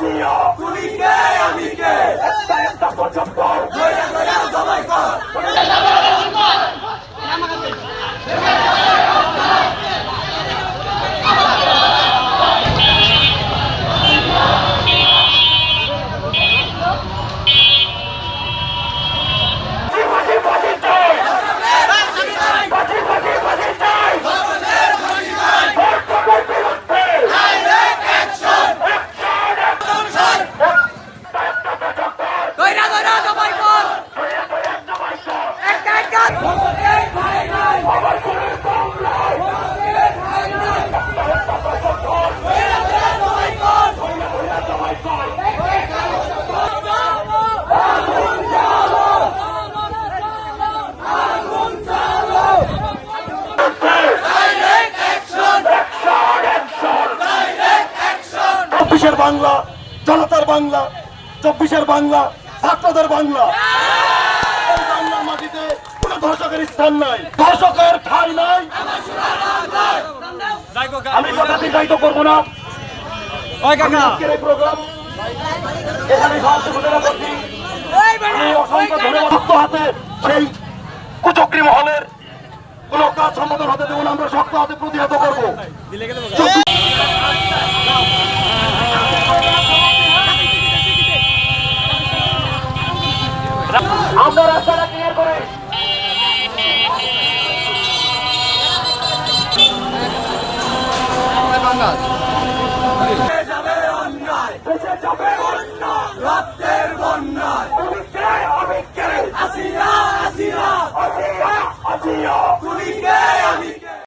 Dios. চব্বিশের বাংলা জনতার বাংলা চব্বিশের বাংলা ছাত্রদের বাংলা। বাংলার মাটিতে কোনো ধর্ষকের স্থান নাই। ধর্ষকের ঠাই নাই। আমি কথা দীর্ঘায়িত করব না। আজকের এই প্রোগ্রাম এখানে অসংখ্য ধন্যবাদ হাতে। সেই মহলের কোনো কাজ সম্পাদন হতে দেবো না। আমরা শক্ত হাতে প্রতিহত করব। আমরা রাস্তাটা ক্লিয়ার করে।